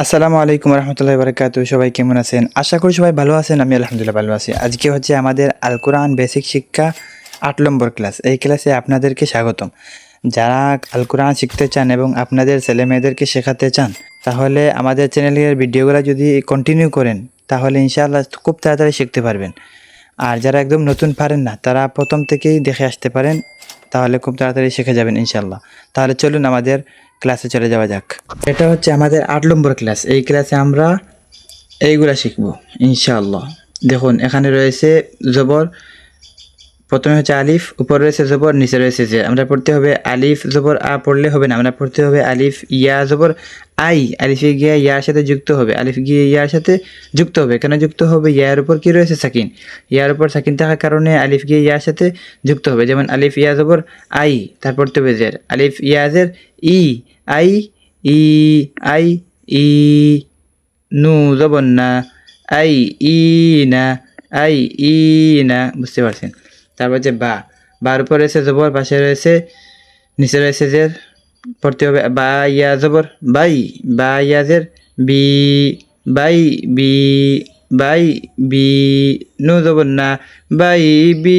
আসসালামু আলাইকুম রহমতুল্লাহ বারকাত সবাই কেমন আছেন? আশা করি সবাই ভালো আছেন, আমি আলহামদুলিল্লাহ ভালো আছি। আজকে হচ্ছে আমাদের আল কোরআন বেসিক শিক্ষা আট নম্বর ক্লাস। এই ক্লাসে আপনাদেরকে স্বাগতম। যারা আল কোরআন শিখতে চান এবং আপনাদের ছেলে মেয়েদেরকে শেখাতে চান, তাহলে আমাদের চ্যানেলের ভিডিওগুলো যদি কন্টিনিউ করেন, তাহলে ইনশাআল্লাহ খুব তাড়াতাড়ি শিখতে পারবেন। আর যারা একদম নতুন পারেন না, তারা প্রথম থেকেই দেখে আসতে পারেন, তাহলে খুব তাড়াতাড়ি শিখে যাবেন ইনশাল্লাহ তাহলে চলুন আমাদের ক্লাসে চলে যাওয়া যাক। এটা হচ্ছে আমাদের আট নম্বর ক্লাস এই ক্লাসে আমরা এইগুলা শিখব, ইনশাআল্লাহ। দেখুন, এখানে রয়েছে জবর প্রথমে হচ্ছে আলিফ, উপরে রয়েছে জবর, নিচে রয়েছে যে আমরা পড়তে হবে আলিফ, জবর, আ পড়লে হবে না। আমরা পড়তে হবে আলিফ, ইয়া, জবর, আই। আলিফে গিয়া ইয়ার সাথে যুক্ত হবে। আলিফ গিয়ে ইয়ার সাথে যুক্ত হবে। কেন যুক্ত হবে? ইয়ার উপর কি রয়েছে? সাকিন। ইয়ার উপর সাকিন থাকার কারণে আলিফ গিয়ে ইয়ার সাথে যুক্ত হবে। যেমন আলিফ, ইয়া, জবর, আই। পড়তে হবে জের। আলিফ ইয়াজের ই, আই ই আই, ই, নু, জবর, না, আই, ই, না, আই, ই, না। বুঝতে পারছেন? তারপর যে বা, বার উপর রয়েছে জবর, পাশে রয়েছে, নিচে রয়েছে যে পড়তে হবে বা ইয়া জবর, বাই, বা ইয়া ইয়াজের বি, বাই বি বাই, বি, নু জবর না, বাই, বি,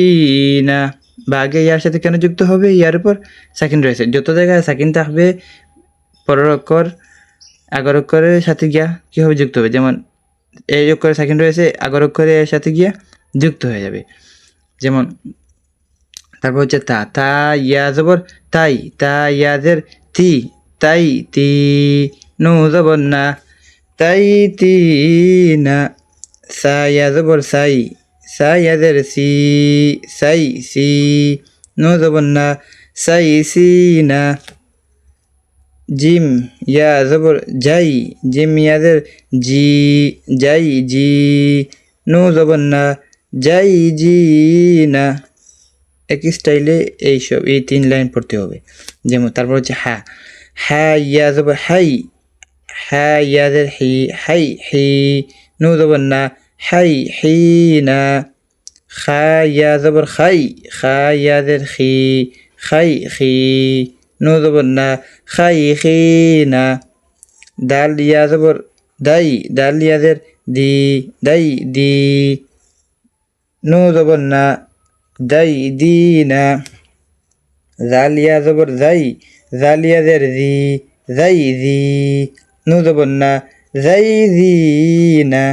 না। বা আগে ইয়ার সাথে কেন যুক্ত হবে? ইয়ার উপর সাকিন রয়েছে। যত জায়গায় সাকিন থাকবে পরের অক্ষর আগর অক্ষরের সাথে গিয়া কীভাবে যুক্ত হবে? যেমন, এই অক্ষরে সাকিন রয়েছে আগর অক্ষরের সাথে গিয়া যুক্ত হয়ে যাবে। যেমন, তারপর হচ্ছে তা তা, ইয়া, জবর, তাই, তা ইয়াদের তি, তাই, তি, নু, জবর, না, তাই, তি, না, সা, ইয়া, জবর, সাই, সা ইয়াদের সি, সাই, সি, নু, জবর, না, সাই, সি, না, জিম, ইয়া, জবর, যাই, জিম ইয়াদের জি, যাই, জি, নু, জবর, না যাই জি না। একই স্টাইলে এইসব, এই তিন লাইন পড়তে হবে। যেমন তারপর হচ্ছে হ্যাঁ। হ্যাঁ ইয়া জবর হাই। হ্যাঁ ইয়াদের হি, হাই, হি, নু জবর না। হাই, হি, না। খা, ইয়া জবর খাই। খা ইয়াদের খি খাই খি নু জবর না। খাই খি না। দাল ইয়া জবর, দাই। দাল ইয়াদের দি, দাই, দি। নু জবর না দাই দি না জালিয়া জবর যাই জালিয়াদের জি যাই জি নু জবর না যাই জি না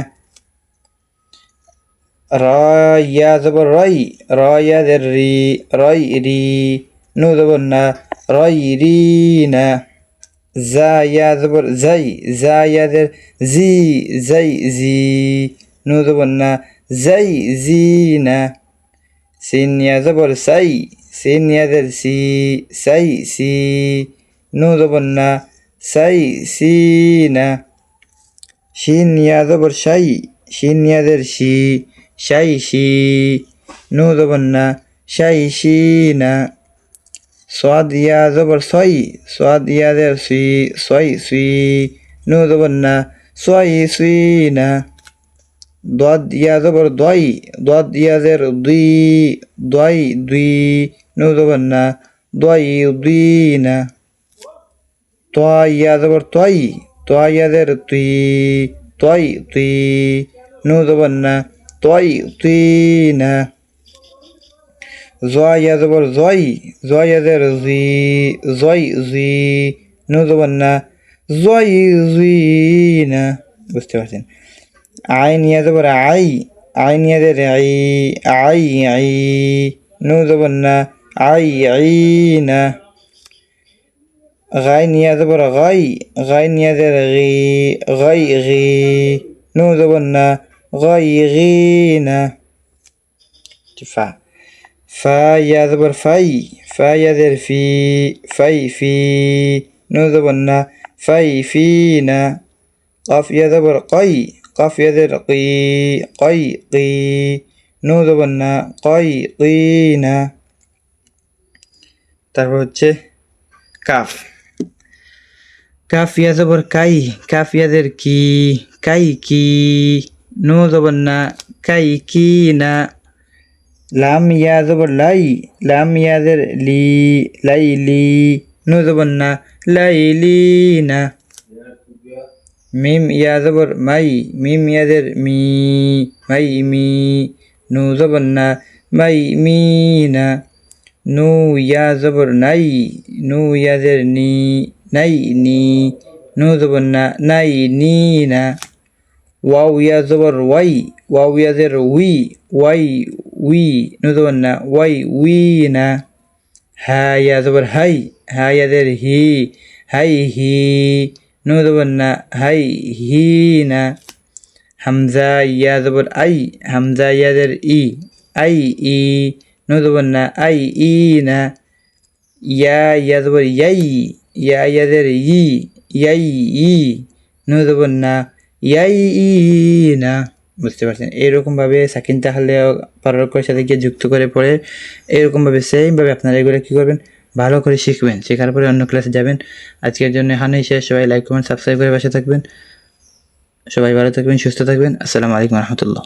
রয়া জবর রই রয়াদের রি রই রি নু জবর না রই রি না জায়া জবর যাই জায়াদের জি যাই জি নু না যাই জি না সিন ইয়া জবর সাই সিন ইয়াদের সি সাই সি নু জবর না সাই সি না শিন ইয়া জবর সাই শিন ইয়াদের সি সাই সি নু জবর না সাই সি না সোয়াদ ইয়া জবর সই সোয়াদ ইয়াদের সুই সই সুই নু জবর দোয়াদ ইয়া জবর দই দোয়াদ ইয়াদের দুই দই দুই, নু জবর না দই দুই না। তোয়া ইয়া জবর তই তোয়া ইয়াদের তুই তই, নু তই না। ইয়া জয় ইয়াদের জুই জয় জুই নু জবর না জয় না। বুঝতে পারছেন? عين يا دبر عي عين يا زبر عي عي عي نو زبرنا عي عينا غين يا دبر غي غين يا زبر غي غي غي نو زبرنا غي غينا فا فا يا دبر في فا يا زبر في في في نو زبرنا في فينا. قاف يا دبر قي قاف يا زر قي قي قي نو زبرنا قي قينا তারপর হচ্ছে কাফ কাফিয়া জবর কাই কাফিয়াদের কি কাই কি নো জবর না কাই কি না লাম ইয়া জবর লাই লাম ইয়াদের লি লাই লি নো জবর না লাই লি না মিম ইয়া জবর মাই, মিম ইয়াদের মি, মাই মি, নু জবর না, মাই মি না। নু ইয়া জবর নাই, নু ইয়াদের নি, নাই নি, নু জবর না, নাই নি না। ওয়াও ইয়া জবর ওয়াই, ওয়াও ইয়াদের উই, ওয়াই উই, নু জবর না, ওয়াই উই না। হা ইয়া জবর হাই, হা ইয়াদের হি, হাই হি। নু জবর না হাই হি না হামজা ইয়া জবর আই হামজা ইয়াদের ই আই ই নু জবর না আই ই না ইয়া ইয়া জবর ইয়াই ইয়া ইয়াদের ই ইয়াই ই নু ইয়াই ই না বুঝতে পারছেন? এরকমভাবে সাকিন তাহলে পারকের সাথে গিয়ে যুক্ত করে পড়ে এরকমভাবে সেমভাবে আপনারা এগুলো কী করবেন? ভালো করে শিখবেন, শেখার পরে অন্য ক্লাসে যাবেন। আজকের জন্য এখানেই শেষ। সবাই লাইক কমেন্ট সাবস্ক্রাইব করে পাশে থাকবেন। সবাই ভালো থাকবেন, সুস্থ থাকবেন। আসসালামু আলাইকুম রহমতুল্লাহ।